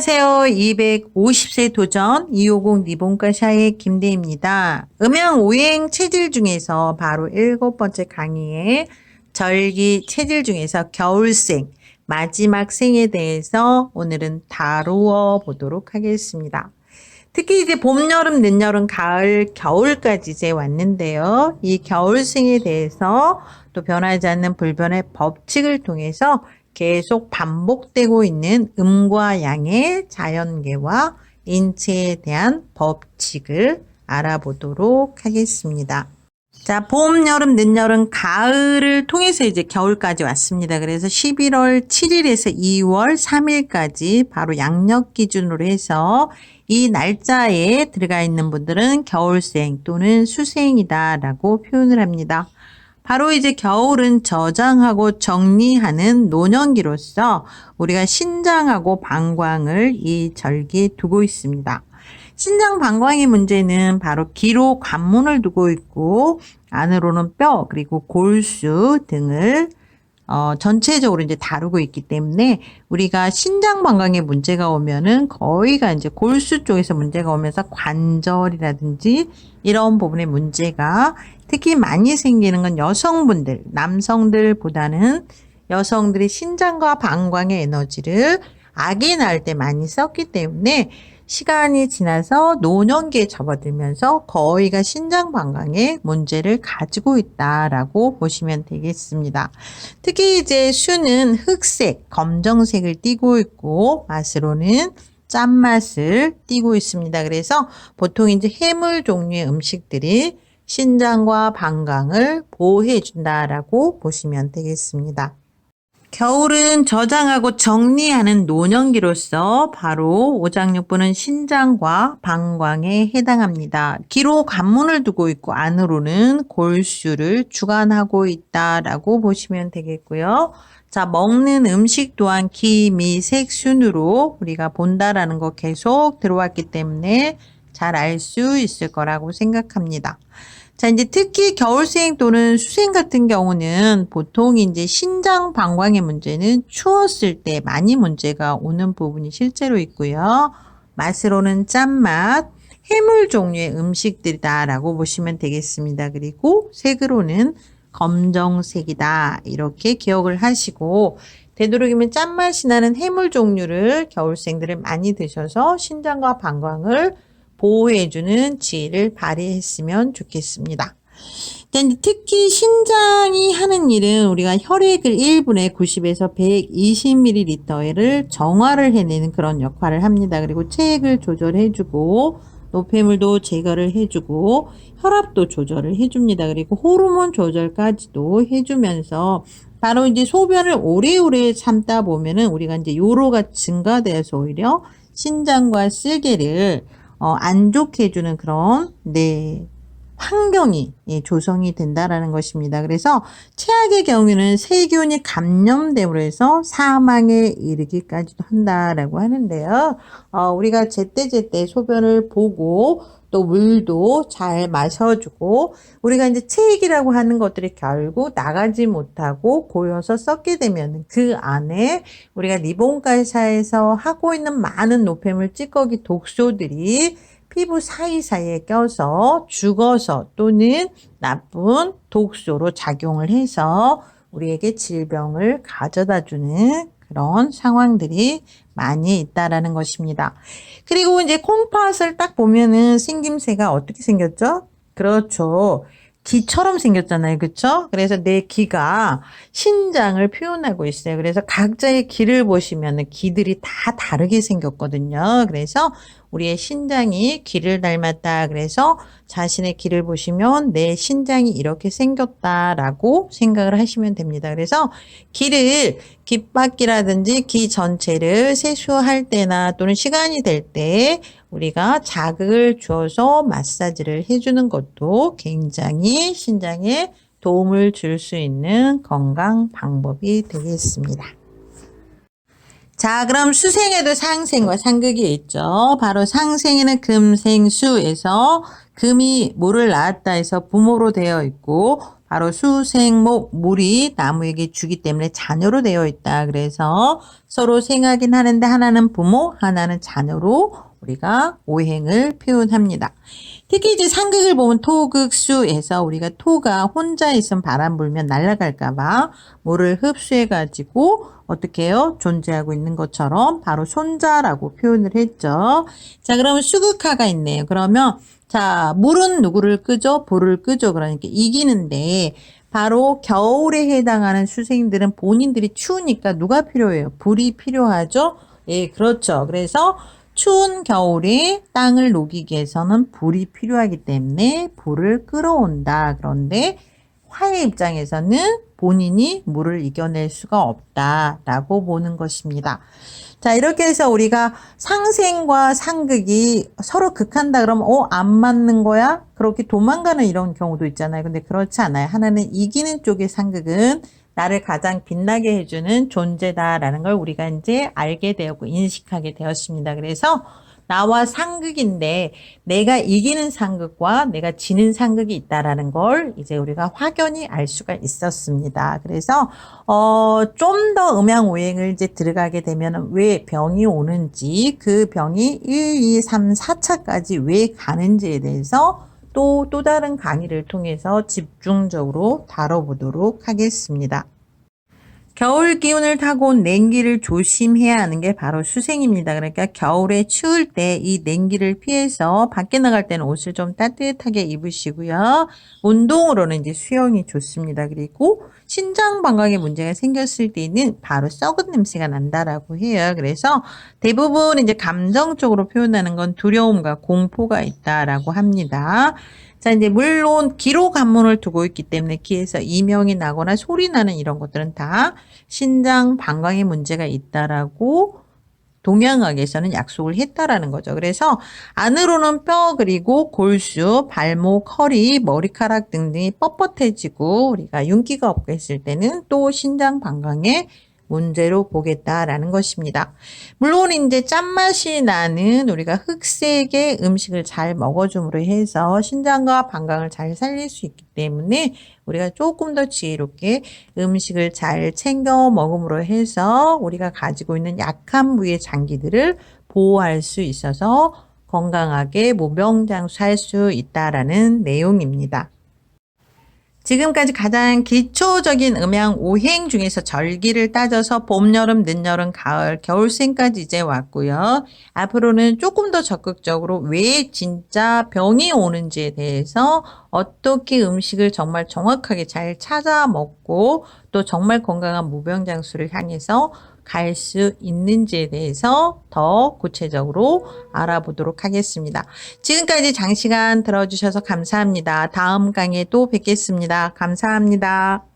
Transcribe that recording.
안녕하세요. 250세 도전 250 리본가샤의 김대입니다. 음양 오행 체질 중에서 바로 일곱 번째 강의에 절기 체질 중에서 겨울생 마지막 생에 대해서 오늘은 다루어 보도록 하겠습니다. 특히 이제 봄, 여름, 늦여름, 가을, 겨울까지 이제 왔는데요. 이 겨울생에 대해서 또 변하지 않는 불변의 법칙을 통해서 계속 반복되고 있는 음과 양의 자연계와 인체에 대한 법칙을 알아보도록 하겠습니다. 자, 봄, 여름, 늦여름, 가을을 통해서 이제 겨울까지 왔습니다. 그래서 11월 7일에서 2월 3일까지 바로 양력 기준으로 해서 이 날짜에 들어가 있는 분들은 겨울생 또는 수생이다라고 표현을 합니다. 바로 이제 겨울은 저장하고 정리하는 노년기로서 우리가 신장하고 방광을 이 절기에 두고 있습니다. 신장 방광의 문제는 바로 기로 관문을 두고 있고 안으로는 뼈 그리고 골수 등을 어, 전체적으로 이제 다루고 있기 때문에 우리가 신장 방광에 문제가 오면은 거의가 이제 골수 쪽에서 문제가 오면서 관절이라든지 이런 부분의 문제가 특히 많이 생기는 건 여성분들, 남성들보다는 여성들이 신장과 방광의 에너지를 아기 낳을 때 많이 썼기 때문에 시간이 지나서 노년기에 접어들면서 거의가 신장 방광에 문제를 가지고 있다라고 보시면 되겠습니다. 특히 이제 수는 흑색, 검정색을 띠고 있고 맛으로는 짠맛을 띠고 있습니다. 그래서 보통 이제 해물 종류의 음식들이 신장과 방광을 보호해 준다라고 보시면 되겠습니다. 겨울은 저장하고 정리하는 노년기로서 바로 오장육부는 신장과 방광에 해당합니다. 기로 관문을 두고 있고 안으로는 골수를 주관하고 있다라고 보시면 되겠고요. 자, 먹는 음식 또한 기, 미, 색, 순으로 우리가 본다라는 거 계속 들어왔기 때문에 잘 알 수 있을 거라고 생각합니다. 자, 이제 특히 겨울생 또는 수생 같은 경우는 보통 이제 신장 방광의 문제는 추웠을 때 많이 문제가 오는 부분이 실제로 있고요. 맛으로는 짠맛, 해물 종류의 음식들이다라고 보시면 되겠습니다. 그리고 색으로는 검정색이다. 이렇게 기억을 하시고 되도록이면 짠맛이 나는 해물 종류를 겨울생들을 많이 드셔서 신장과 방광을 보호해주는 지혜를 발휘했으면 좋겠습니다. 특히 신장이 하는 일은 우리가 혈액을 1분에 90에서 120ml를 정화를 해내는 그런 역할을 합니다. 그리고 체액을 조절해주고 노폐물도 제거를 해주고 혈압도 조절을 해줍니다. 그리고 호르몬 조절까지도 해주면서 바로 이제 소변을 오래오래 참다 보면은 우리가 이제 요로가 증가돼서 오히려 신장과 쓸개를 어, 안 좋게 해주는 그런 네 환경이 예, 조성이 된다라는 것입니다. 그래서 최악의 경우에는 세균이 감염됨으로 해서 사망에 이르기까지도 한다라고 하는데요. 어, 우리가 제때제때 소변을 보고 또 물도 잘 마셔주고 우리가 이제 체액이라고 하는 것들이 결국 나가지 못하고 고여서 썩게 되면 그 안에 우리가 리본가사에서 하고 있는 많은 노폐물 찌꺼기 독소들이 피부 사이사이에 껴서 죽어서 또는 나쁜 독소로 작용을 해서 우리에게 질병을 가져다 주는 그런 상황들이 많이 있다라는 것입니다. 그리고 이제 콩팥을 딱 보면은 생김새가 어떻게 생겼죠? 그렇죠. 기처럼 생겼잖아요. 그쵸? 그래서 내 기가 신장을 표현하고 있어요. 그래서 각자의 기를 보시면 기들이 다 다르게 생겼거든요. 그래서 우리의 신장이 기를 닮았다. 그래서 자신의 기를 보시면 내 신장이 이렇게 생겼다라고 생각을 하시면 됩니다. 그래서 기를 깃바퀴라든지 기 전체를 세수할 때나 또는 시간이 될 때 우리가 자극을 주어서 마사지를 해주는 것도 굉장히 신장에 도움을 줄 수 있는 건강 방법이 되겠습니다. 자, 그럼 수생에도 상생과 상극이 있죠. 바로 상생에는 금생수에서 금이 모를 낳았다 해서 부모로 되어 있고 바로 수생목 물이 나무에게 주기 때문에 자녀로 되어 있다. 그래서 서로 생하긴 하는데 하나는 부모, 하나는 자녀로 우리가 오행을 표현합니다. 특히 이제 상극을 보면 토극수에서 우리가 토가 혼자 있으면 바람 불면 날아갈까봐 물을 흡수해가지고 어떻게 해요? 존재하고 있는 것처럼 바로 손자라고 표현을 했죠. 자, 그러면 수극화가 있네요. 그러면 자, 물은 누구를 끄죠? 불을 끄죠. 그러니까 이기는데 바로 겨울에 해당하는 수생들은 본인들이 추우니까 누가 필요해요? 불이 필요하죠? 예, 그렇죠. 그래서 추운 겨울에 땅을 녹이기 위해서는 불이 필요하기 때문에 불을 끌어온다. 그런데 화의 입장에서는 본인이 물을 이겨낼 수가 없다라고 보는 것입니다. 자, 이렇게 해서 우리가 상생과 상극이 서로 극한다 그러면 어, 안 맞는 거야? 그렇게 도망가는 이런 경우도 있잖아요. 근데 그렇지 않아요. 하나는 이기는 쪽의 상극은 나를 가장 빛나게 해주는 존재다라는 걸 우리가 이제 알게 되었고 인식하게 되었습니다. 그래서 나와 상극인데 내가 이기는 상극과 내가 지는 상극이 있다라는 걸 이제 우리가 확연히 알 수가 있었습니다. 그래서 어, 좀 더 음양 오행을 이제 들어가게 되면 왜 병이 오는지 그 병이 1, 2, 3, 4차까지 왜 가는지에 대해서 또 또 다른 강의를 통해서 집중적으로 다뤄보도록 하겠습니다. 겨울 기운을 타고 온 냉기를 조심해야 하는 게 바로 수생입니다. 그러니까 겨울에 추울 때 이 냉기를 피해서 밖에 나갈 때는 옷을 좀 따뜻하게 입으시고요. 운동으로는 이제 수영이 좋습니다. 그리고 신장 방광에 문제가 생겼을 때는 바로 썩은 냄새가 난다라고 해요. 그래서 대부분 이제 감정적으로 표현하는 건 두려움과 공포가 있다라고 합니다. 자, 이제 물론 기로 관문을 두고 있기 때문에 귀에서 이명이 나거나 소리 나는 이런 것들은 다 신장 방광에 문제가 있다라고 동양학에서는 약속을 했다라는 거죠. 그래서 안으로는 뼈 그리고 골수, 발목, 허리, 머리카락 등등이 뻣뻣해지고 우리가 윤기가 없고 했을 때는 또 신장 방광에 문제로 보겠다라는 것입니다. 물론 이제 짠맛이 나는 우리가 흑색의 음식을 잘 먹어줌으로 해서 신장과 방광을 잘 살릴 수 있기 때문에 우리가 조금 더 지혜롭게 음식을 잘 챙겨 먹음으로 해서 우리가 가지고 있는 약한 부위의 장기들을 보호할 수 있어서 건강하게 무병장수할 수 있다라는 내용입니다. 지금까지 가장 기초적인 음양 오행 중에서 절기를 따져서 봄, 여름, 늦여름, 가을, 겨울생까지 이제 왔고요. 앞으로는 조금 더 적극적으로 왜 진짜 병이 오는지에 대해서 어떻게 음식을 정말 정확하게 잘 찾아 먹고 또 정말 건강한 무병장수를 향해서 갈 수 있는지에 대해서 더 구체적으로 알아보도록 하겠습니다. 지금까지 장시간 들어주셔서 감사합니다. 다음 강의에 또 뵙겠습니다. 감사합니다.